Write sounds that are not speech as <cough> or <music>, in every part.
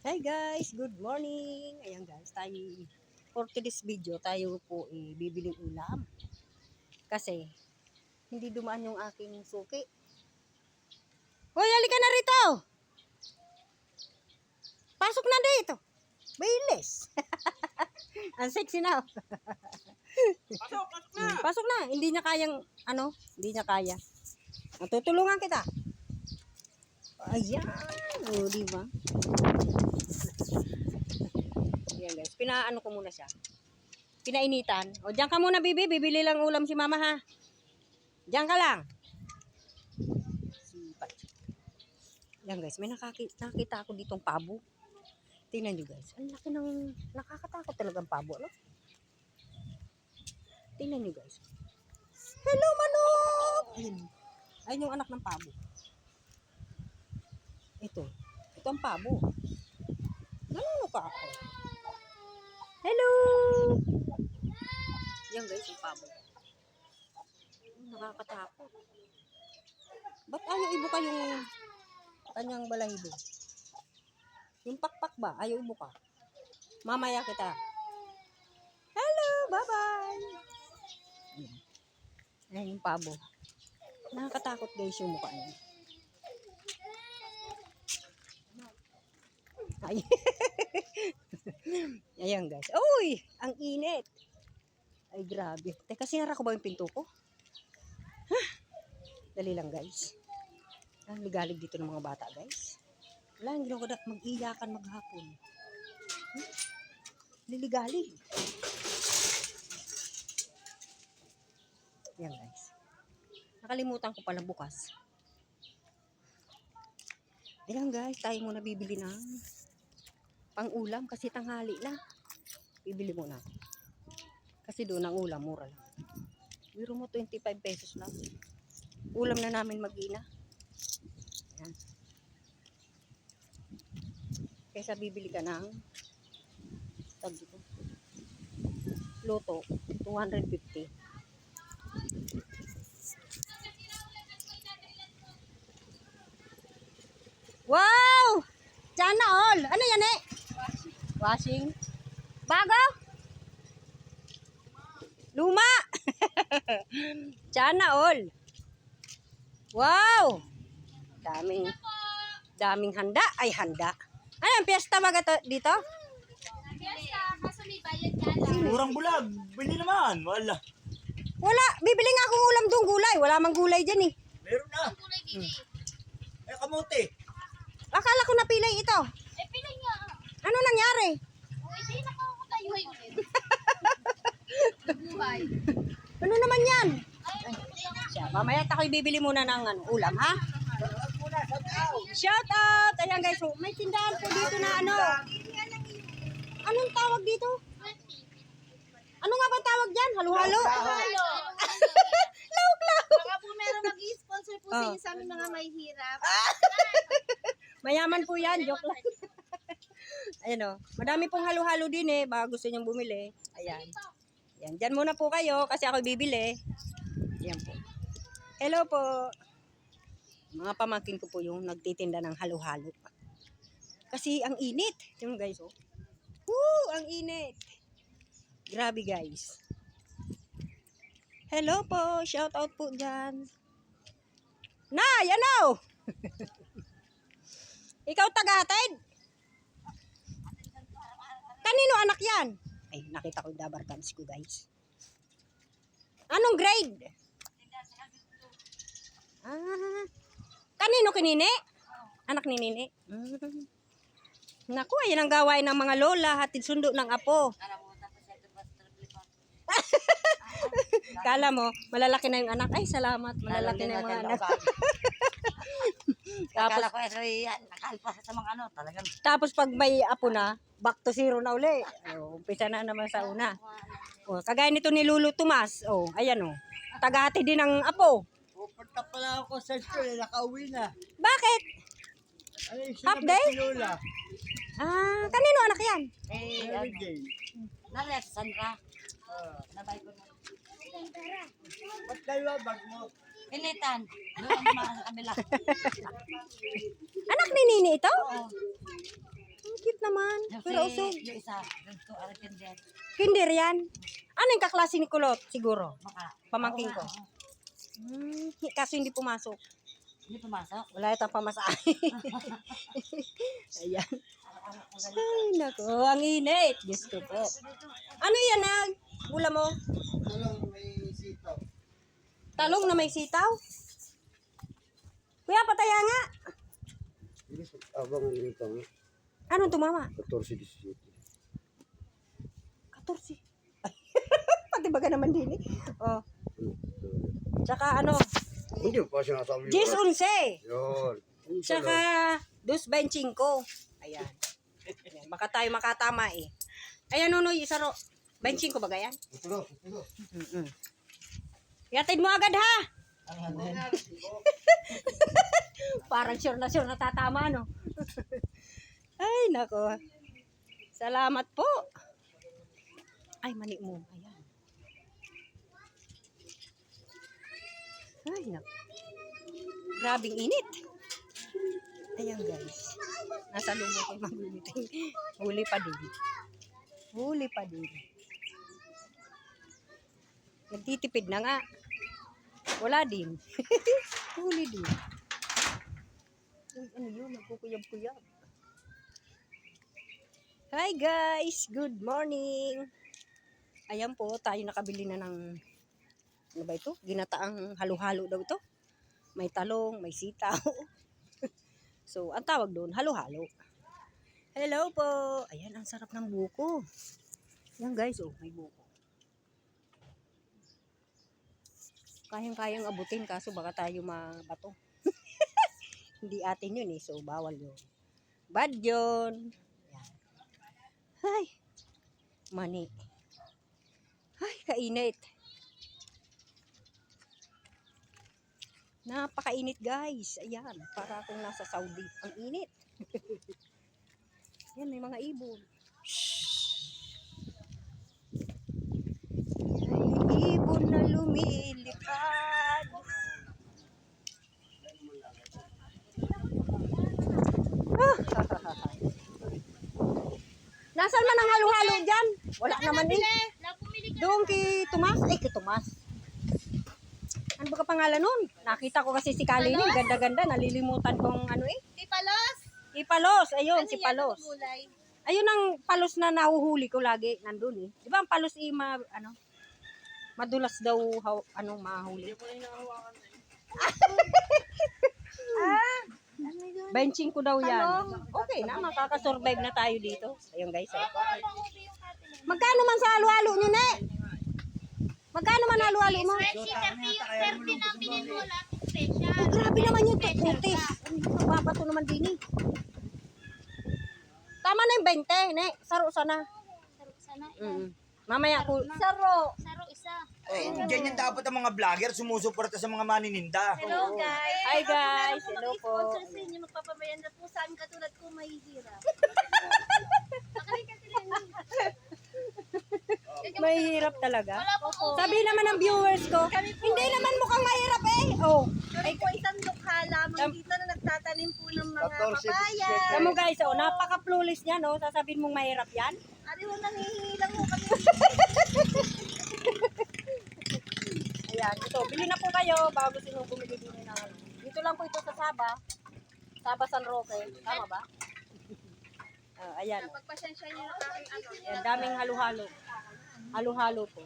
Hi guys, good morning. Ayan guys, tayo for today's video, tayo po eh, bibiling ulam. Kasi hindi dumaan yung aking suki. Hoy, halika na rito. Pasok na dito. Bilis. <laughs> Ang sexy na. Pasok, pasok na! Pasok na. Hindi niya kayang, ano, hindi niya kaya. Tutulungan kita. Ayan. O, di ba? Ayan guys. Pinaano ko muna siya. Pinainitan. O, diyan ka muna, bibi. Bibili lang ulam si mama, ha? Diyan ka lang. Sipat. Yan guys. May nakaki- nakita ako ditong pabo. Tingnan nyo guys. Ang laki ng nakakatakot talagang pabo, no? Tingnan nyo guys. Hello, manok! Ayun. Ayun yung anak ng pabo. Ito. Ito ang pabo. Nanuno ka ako. Hello! Yan guys, yung pabo. Nakakatakot. Ba't ayaw ibuka yung kanyang balahibo? Yung pakpak ba? Ayaw ibuka. Mamaya kita. Hello! Bye-bye! Ayan yung pabo. Nakakatakot guys yung mukha niya. Ay. <laughs> Ayan guys. Uy! Ang init. Ay grabe. Teka, sinara ko ba yung pinto ko? Hah? Dali lang guys. Ang ligalig dito ng mga bata guys. Wala, hindi ko mag-iyakan maghapon. Hmm? Liligalig. Yan guys. Nakalimutan ko pala bukas. Ayan guys, tayo muna bibili ng pang-ulam kasi tanghali na. Bibili muna. Kasi doon ang ulam, mura lang. Biro mo 25 pesos lang. Ulam na namin mag-ina. Ayan. Kesa bibili ka ng tag dito. Loto, 250. Wow! Sana all. Ano yan eh? Washing. Bago? Luma. <laughs> Sana all. Wow! Daming daming handa. Ay, handa. Ano yung piyesta ba gato dito? Fiesta, kaso may bayad ka lang. Murang bulag. Bili naman. Wala. Wala. Bibili nga akong ulam doon gulay. Wala mang gulay dyan eh. Meron na. Ang kulay bili. Eh, kamote. Akala ko napilay ito. Eh, pilay nga. Ano nangyari? Hindi ulit. Buhay. <laughs> Ano naman yan? Na. Siya, mamaya tako'y bibili muna ng ano, ulam, ha? Shout out! Ayan guys, oh, may tindahan po dito na ano. Anong tawag dito? 20. Ano nga ba tawag dyan? Halo-halo? Halo. <laughs> Baka po meron mag-sponsor po sa Oh. inyo sa amin mga may hirap. <laughs> Mayaman po yan, joke lang. Ayan o, madami pong halo-halo din eh, baka gusto nyong bumili. Ayan. Ayan, dyan muna po kayo kasi ako bibili. Ayan po. Hello po. Mga pamangkin ko po yung nagtitinda ng halo-halo. Kasi ang init. Yung guys, oh. Woo! Ang init. Grabe guys. Hello po. Shout out po dyan. Nay, ano? <laughs> Ikaw tagatid? Kanino anak yan? Ay, nakita ko yung dabar cans ko, guys. Anong grade? Ah, kanino kinini? Anak ni Nini? Mm. <laughs> Naku, ayan ang gawain ng mga lola, hatid sundo ng apo. <laughs> Kala mo, malalaki na yung anak. Ay, salamat. Malalaki na yung mga anak. <laughs> Tapos, Akala ko yan, nakalpas sa mga ano, talagang Tapos pag may apo na, back to zero na uli. Oh, umpisa na naman sa una. Oh, kagaya nito ni Lulu Tomas. Oh, ayan oh. Tagahati din ng apo. Pupunta pala ako sa school. Eh, nakauwi na. Bakit? Ano yung Half sinabi day? si Lola? Ah, kanino anak yan? eh, Mary ano, Jane. nares, Sandra, Ah, nabay ko na. Ba't kayo bag mo? Pilitan, doon ang mga sa kabila. Anak ni Nini ito? Oo. Ang cute naman. Yung Pero si- usog. Yung isa, ganito, alam yan din. Kinder yan. Ano yung kaklase ni Kulot? Siguro. Baka. Pamangking Oo ko. Hmm, kaso hindi pumasok. Hindi pumasok. Wala itang pamasahe. <laughs> Ayan. Ay, naku. Ang init. Diyos ko po. Ano yan, ah? Gula mo? Talong may. Talong na may sitaw? Kuya, pataya nga. Abang ano ito, Anong tumama? 14, 17. 14. Pati ba ka naman din eh? Oh. Tsaka ano, Hindi pa sinasabi yun. 10 11. Yun. Tsaka, dos 25. Ayan. Ayan. Baka tayo makatama eh. Ayan, Nunoy, isa ro. 25 ba gayan? Ito ito. Mm-mm. Yatid mo agad ha! <laughs> Parang sure na sure na tatama, no? <laughs> Ay, nako. Salamat po. Ay, mani mo. Ayan. Ay, nako. Grabing init. Ayan, guys. Nasa lumo ko magulitin. Huli pa din. Huli pa din. Nagtitipid na nga. Wala din. <laughs> Huli din. Uy, ano yun? Nagkukuyab-kuyab. Hi guys! Good morning! Ayan po, tayo nakabili na ng ano ba ito? Ginataang halo-halo daw ito. May talong, may sitaw. <laughs> so, ang tawag doon, halo-halo. Hello po! Ayan, ang sarap ng buko. Yan guys, oh, may buko. Kayang-kayang abutin kaso baka tayo mabato. <laughs> Hindi atin yun eh, so bawal yun. Bad yun. Yan. Ay, mani. Ay, kainit. Napakainit guys. Ayan, para akong nasa Saudi. Ang init. <laughs> Yan, may mga ibon. Ay, ibon na lumilipad. Ah. Nasaan man ang halo-halo dyan? Wala naman eh. Doon kay Tomas. Ay, kay Tomas. Ano ba ka pangalan nun? Nakita ko kasi si Kalin. eh. Ganda-ganda. Nalilimutan kong ano eh. Ipalos? Ipalos. Ayun, si Palos. Ayun ang palos na nahuhuli ko lagi. Nandun eh. Di ba ang palos eh, ma, ano? Madulas daw, haw, ano, mahuli. Hindi mo na hinahawakan 25 daw yan. Okay na, makakasurvive na tayo dito. Ayun guys. Ay. Magkano man sa halo-halo nyo na Magkano man halo-halo mo? Oh, grabe naman yung tukutis. Babato naman din eh. Tama na yung 20, ne? Saro sana. Saro sana. Mm. Mamaya ko. Saro. Saro isa. Eh, ganyan dapat ang mga vlogger sumusuporta sa mga manininda. Hello guys. Hi, guys. Hello po. mag-sponsor sa inyo. Magpapamayan na po sa amin katulad ko mahihirap. <laughs> <laughs> Mahirap talaga. Wala po po. Sabi naman ng viewers ko, hindi naman mukhang mahirap eh. Oh. Kami po isang lukha lamang dito na nagtatanim po ng mga 14, papaya. Alam mo guys, oh, napaka-flawless niya, no? Sasabihin mong mahirap yan. Ari ho, nangihingi lang ho kami. <laughs> Ayan, ito. Bili na po kayo bago sino bumili din na ano. Dito lang po ito sa Saba. Saba San Roque. Tama ba? Ah, ayan. Pagpasensya niyo ng aking ano. Ayan, daming halo-halo. Halo-halo po.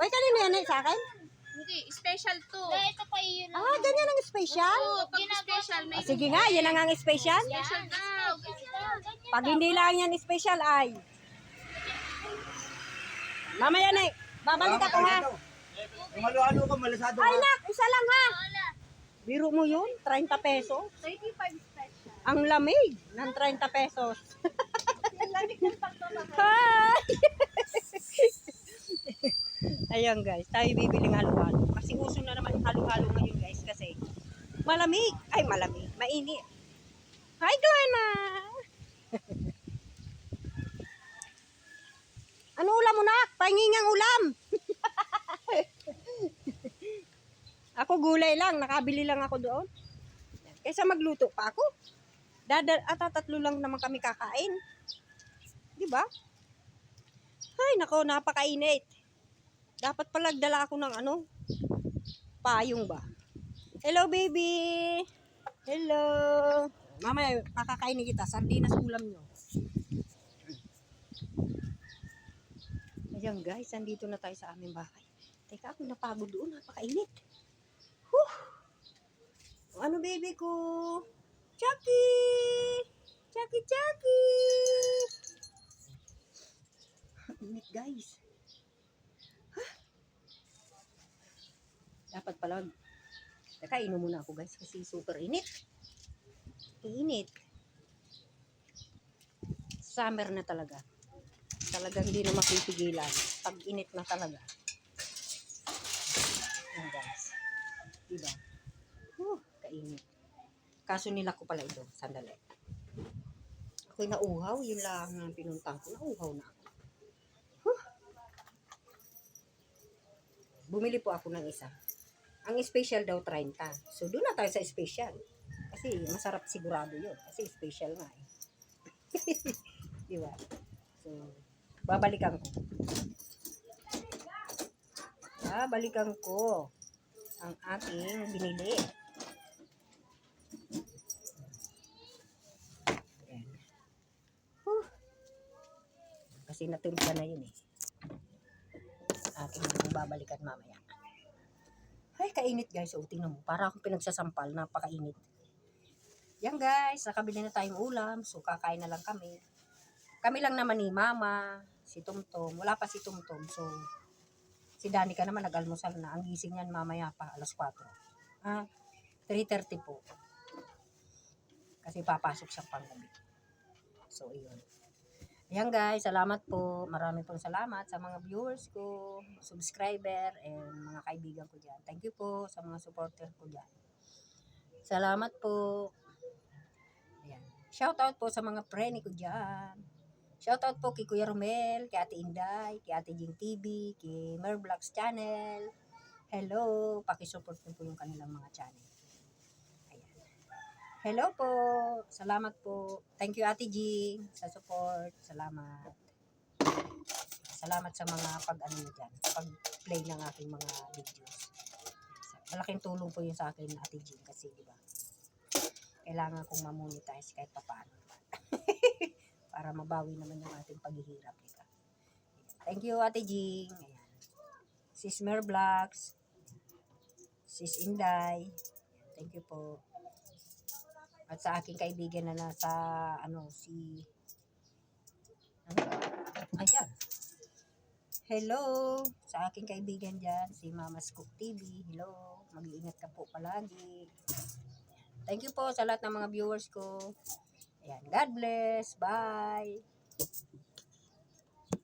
Uy, kanino yan eh? Sa akin? Hindi, special to. Dahil ito pa yun. Ah, ganyan ang special? Oo, pag special, may Ah, sige nga, yan ang ang special. special daw. Pag hindi lang yan special ay. Mamaya na eh. Babalik ako ha. Kung halo-halo ka, malasado Ay ka. nak, isa lang ha. Biro mo yun, 30 pesos. 35 special. Ang lamig ng 30 pesos. <laughs> Yung lamig ng pagmamahal. Hi! <laughs> Ayan guys, tayo bibiling halo-halo. Kasi uso na naman yung halo-halo ngayon guys kasi malamig. Ay malamig, mainit. Hi Glenna! <laughs> ano ulam mo nak? Pahingingang ulam! Ako gulay lang, nakabili lang ako doon. Kaysa magluto pa ako. Dada, at tatlo lang naman kami kakain. Di ba? Ay, nako, napakainit. Dapat pala dala ako ng ano, payong ba? Hello, baby! Hello! Mamaya, kakakainin kita. Sardinas ulam nyo. Ayan guys, andito na tayo sa aming bahay. Teka, ako napagod doon. Napakainit. Ano baby ko? Chucky! Chucky, Chucky! Init guys. Huh? Dapat pala. Teka, inom muna ako guys kasi super init. Init. Summer na talaga. Talagang hindi na mapipigilan. Pag init na talaga. Yan guys. Diba? Huh, kainit. Kaso nila ko pala ito. Sandali. Ako'y nauhaw. Yun lang ang pinuntang ko. Nauhaw na ako. Huh. Bumili po ako ng isa. Ang special daw 30. So, doon na tayo sa special. Kasi masarap sigurado yun. Kasi special nga eh. <laughs> Di ba? So, babalikan ko. Babalikan ko ang aking binili. Ayan. Huh. Kasi natulga na yun eh. Aking babalikan mamaya. Ay, kainit guys. O, tingnan mo. Para akong pinagsasampal. Napakainit. Yan guys. Nakabili na tayong ulam. So, kakain na lang kami. Kami lang naman ni Mama, si Tumtum. Wala pa si Tumtum. So, si Danica naman nag-almusal na. Ang gising niyan mamaya pa, alas 4. Ah, 3.30 po. Kasi papasok siyang panggabi. So, iyon. Ayan guys, salamat po. Marami pong salamat sa mga viewers ko, subscriber, and mga kaibigan ko dyan. Thank you po sa mga supporter ko dyan. Salamat po. Ayan. Shout out po sa mga preni ko dyan. Shout out po kay Kuya Romel, kay Ate Inday, kay Ate Jing TV, kay Mervlogs Channel. Hello, pakisupport po po yung kanilang mga channel. Hello po. Salamat po. Thank you Ate Jing sa support. Salamat. Salamat sa mga pag-ano nyo dyan, pag-play ng aking mga videos. Malaking tulong po yun sa akin Ate Jing kasi di ba? Kailangan kong mamonetize kahit papaano. <laughs> para mabawi naman yung ating paghihirap. Diba? Thank you, Ate Jing. Ayan. Sis Mer. Sis Inday. Thank you po. At sa aking kaibigan na nasa, ano, si, ano? Ayan. Hello! Sa aking kaibigan dyan, si Mama Scoop TV. Hello! Mag-iingat ka po palagi. Thank you po sa lahat ng mga viewers ko. Ayan. God bless. Bye.